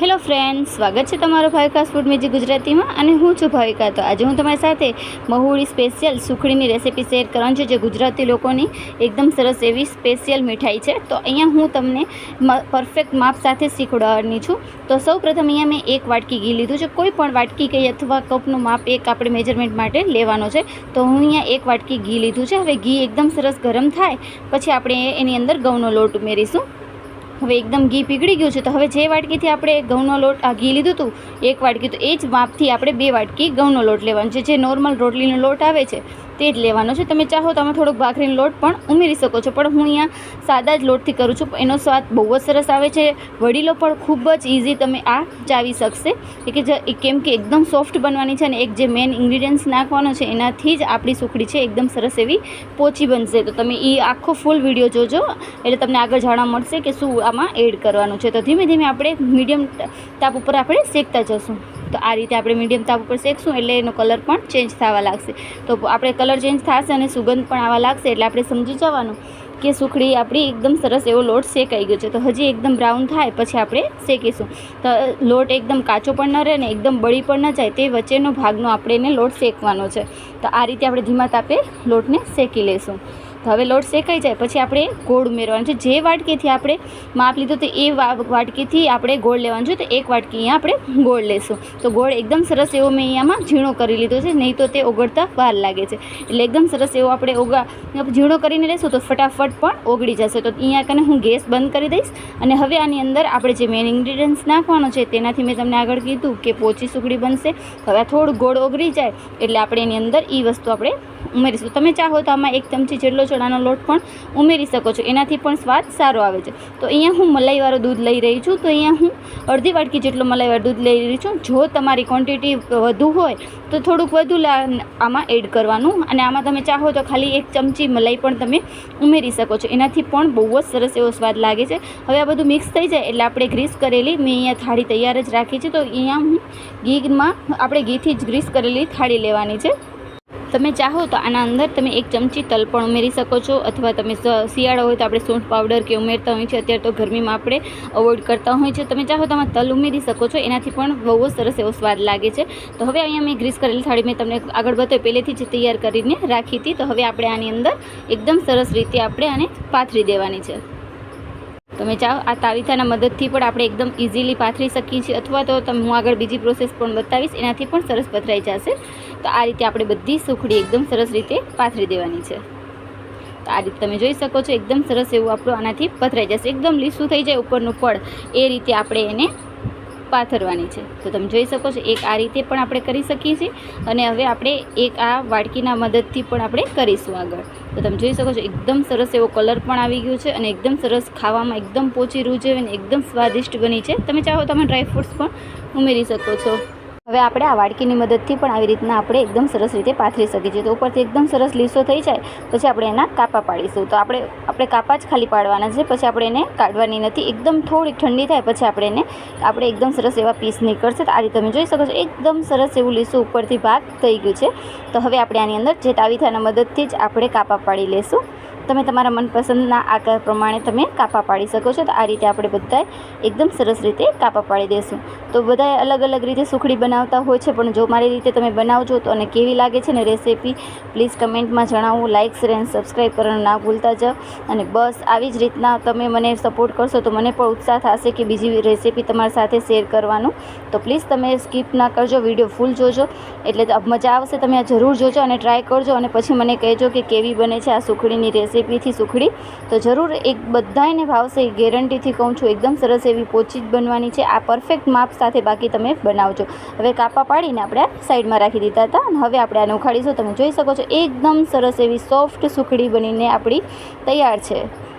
Hello friend સ્વાગત છે તમારું ભાવિકા ફૂડ મેજી ગુજરાતીમાં અને હું છું ભાવિકા તો આજે હું તમારી સાથે મહુડી સ્પેશિયલ સુખડીની રેસીપી શેર કરવાની છે, જે ગુજરાતી લોકોની એકદમ સરસ એવી સ્પેશિયલ મીઠાઈ છે. તો અહીંયા હું તમને પરફેક્ટ માપ સાથે શીખવાડવાની છું. તો સૌ પ્રથમ અહીંયા મેં એક વાટકી ઘી લીધું છે. કોઈ પણ વાટકી કે અથવા કપનું માપ એક આપણે મેજરમેન્ટ માટે લેવાનો છે. તો હું અહીંયા એક વાટકી ઘી લીધું છે. હવે ઘી એકદમ સરસ ગરમ થાય, પછી આપણે એની અંદર ઘઉંનો લોટ ઉમેરીશું. હવે એકદમ ઘી પીગળી ગયું છે તો હવે જે વાટકીથી આપણે ઘઉંનો લોટ, આ ઘી લીધું હતું, એક વાટકી, તો એ જ માપથી આપણે બે વાટકી ઘઉંનો લોટ લેવાનો છે. જે નોર્મલ રોટલીનો લોટ આવે છે તે જ લેવાનો છે. તમે ચાહો તમે થોડોક ભાખરીનો લોટ પણ ઉમેરી શકો છો. પણ હું અહીંયા સાદા જ લોટથી કરું છું. એનો સ્વાદ બહુ જ સરસ આવે છે. વડીલો પણ ખૂબ જ ઇઝી તમે આ ચાવી શકશે. કે જે કેમ કે એકદમ સોફ્ટ બનવાની છે અને એક જે મેઇન ઇન્ગ્રીડિયન્ટ્સ નાખવાનો છે એનાથી જ આપણી સુખડી છે એકદમ સરસ એવી પોચી બનશે. તો તમે એ આખો ફૂલ વીડિયો જોજો. એટલે તમને આગળ જાણવા મળશે કે શું આમાં એડ કરવાનું છે. તો ધીમે ધીમે આપણે મીડિયમ તાપ ઉપર આપણે શેકતા જશું. તો આ રીતે આપણે મીડિયમ તાપ ઉપર શેકશું એટલે એનો કલર પણ ચેન્જ થવા લાગશે. તો આપણે કલર ચેન્જ થશે અને સુગંધ પણ આવવા લાગશે એટલે આપણે સમજી જવાનું કે સુખડી આપણી એકદમ સરસ એવો લોટ શેકાઈ ગયો છે. તો હજી એકદમ બ્રાઉન થાય, પછી આપણે શેકીશું. તો લોટ એકદમ કાચો પણ ન રહે ને એકદમ બળી પણ ન જાય તે વચ્ચેનો ભાગનો આપણે એને લોટ શેકવાનો છે. તો આ રીતે આપણે ધીમા તાપે લોટને શેકી લઈશું. હવે લોટ શેકાઈ જાય, પછી આપણે ગોળ ઉમેરવાનું છે. જે વાટકીથી આપણે માપ લીધું તો એ વાટકીથી આપણે ગોળ લેવાનું છે, તો એક વાટકી અહીંયા આપણે ગોળ લેશું. તો ગોળ એકદમ સરસ એવો મેં અહીંયામાં ઝીણો કરી લીધો છે, નહીં તો તે ઓગળતા વાર લાગે છે. એટલે એકદમ સરસ એવો આપણે ઓગા, ઝીણો કરીને લેશું તો ફટાફટ પણ ઓગળી જશે. તો અહીંયા કને હું ગેસ બંધ કરી દઈશ અને હવે આની અંદર આપણે જે મેઇન ઇન્ગ્રીડિયન્ટ્સ નાખવાનો છે, તેનાથી મેં તમને આગળ કીધું કે પોચી સુગડી બનશે. હવે થોડું ગોળ ઓગળી જાય, એટલે આપણે એની અંદર એ વસ્તુ આપણે ઉમેરીશું. તમે ચાહો તો આમાં એક ચમચી જેટલો ચણાનો લોટ પણ ઉમેરી શકો છો. એનાથી પણ સ્વાદ સારો આવે છે. તો અહીંયા હું મલાઈવાળું દૂધ લઈ રહી છું. તો અહીંયા હું અડધી વાટકી જેટલો મલાઈવાળું દૂધ લઈ રહી છું. જો તમારી ક્વોન્ટિટી વધુ હોય તો થોડુંક વધુ આમાં એડ કરવાનું. અને આમાં તમે ચાહો તો ખાલી એક ચમચી મલાઈ પણ તમે ઉમેરી શકો છો. એનાથી પણ બહુ જ સરસ એવો સ્વાદ લાગે છે. હવે આ બધું મિક્સ થઈ જાય એટલે આપણે ગ્રીસ કરેલી મેં અહીંયા થાળી તૈયાર જ રાખી છે. તો અહીંયા હું ઘીમાં, આપણે ઘીથી જ ગ્રીસ કરેલી થાળી લેવાની છે. તમે ચાહો તો આના અંદર તમે એક ચમચી તલ પણ ઉમેરી શકો છો અથવા તમે શિયાળો હોય તો આપણે સૂંઠ પાવડર કે ઉમેરતા હોય છે, અત્યારે તો ગરમીમાં આપણે અવોઇડ કરતા હોય છે. તમે ચાહો તો આમાં તલ ઉમેરી શકો છો, એનાથી પણ બહુ સરસ એવો સ્વાદ લાગે છે. તો હવે અહીંયા મેં ગ્રીસ કરેલી થાળી મેં તમને આગળ બતાવી, પહેલેથી જ તૈયાર કરીને રાખી હતી. તો હવે આપણે આની અંદર એકદમ સરસ રીતે આપણે આને પાથરી દેવાની છે. તમે ચાહો આ તાવીથાના મદદથી પણ આપણે એકદમ ઇઝીલી પાથરી શકીએ છીએ. અથવા તો તમે હું આગળ બીજી પ્રોસેસ પણ બતાવીશ. એનાથી પણ સરસ પથરાઈ જશે. તો આ રીતે આપણે બધી સુખડી એકદમ સરસ રીતે પાથરી દેવાની છે. તો આ રીતે તમે જોઈ શકો છો, એકદમ સરસ એવું આપણું આનાથી પથરાઈ જશે. એકદમ લીસું થઈ જાય ઉપરનું પડ એ રીતે આપણે એને પાથરવાની છે. તો તમે જોઈ શકો છો, એક આ રીતે પણ આપણે કરી શકીએ છીએ અને હવે આપણે એક આ વાડકીના મદદથી પણ આપણે કરીશું આગળ. તો તમે જોઈ શકો છો, એકદમ સરસ એવો કલર પણ આવી ગયો છે અને એકદમ સરસ ખાવામાં એકદમ પોચી રૂજે અને એકદમ સ્વાદિષ્ટ બની છે. તમે ચાહો તમે ડ્રાયફ્રૂટ્સ પણ ઉમેરી શકો છો. હવે આપણે આ વાડકીની મદદથી પણ આવી રીતના આપણે એકદમ સરસ રીતે પાથરી શકીએ છીએ. તો ઉપરથી એકદમ સરસ લીસો થઈ જાય, પછી આપણે એના કાપા પાડીશું. તો આપણે આપણે કાપા જ ખાલી પાડવાના છે, પછી આપણે એને કાઢવાની નથી. એકદમ થોડીક ઠંડી થાય, પછી આપણે એને, આપણે એકદમ સરસ એવા પીસ નીકળશે. તો આ રીતે તમે જોઈ શકો છો, એકદમ સરસ એવું લીસું ઉપરથી ભાગ થઈ ગયું છે. તો હવે આપણે આની અંદર જે તાવીથાના મદદથી જ આપણે કાપા પાડી લેશું. તમે તમારા મનપસંદના આકાર પ્રમાણે તમે કાપા પાડી શકો છો. તો આ રીતે આપણે બધાય એકદમ સરસ રીતે કાપા પાડી દઈશું તો બધાએ અલગ અલગ રીતે સુખડી બનાવતા હોય છે, પણ જો મારી રીતે તમે બનાવજો તો અને કેવી લાગે છે ને રેસીપી, પ્લીઝ કમેન્ટમાં જણાવો. લાઇક શેર એન્ડ સબસ્ક્રાઈબ કરવાનું ના ભૂલતા જાઓ. અને બસ આવી જ રીતના તમે મને સપોર્ટ કરશો તો મને પણ ઉત્સાહ થશે કે બીજી રેસીપી તમારી સાથે શેર કરવાનું. તો પ્લીઝ તમે સ્કીપ ના કરજો વીડિયો ફૂલ જોજો. એટલે મજા આવશે, તમે આ જરૂર જોજો અને ટ્રાય કરજો અને પછી મને કહેજો કે કેવી બને છે આ સુખડીની રેસીપી. રેસીપીથી સુખડી. તો જરૂર એક બધાને ભાવશે ગેરંટીથી કહું છું, એકદમ સરસ એવી પોચી જ બનવાની છે. આ પરફેક્ટ માપ સાથે બાકી તમે બનાવજો. હવે કાપા પાડીને આપણે સાઈડમાં રાખી દીધા હતા અને હવે આપણે આને ઉખાડીશું. તમે જોઈ શકો છો, એકદમ સરસ એવી સોફ્ટ સુખડી બનીને આપણી તૈયાર છે.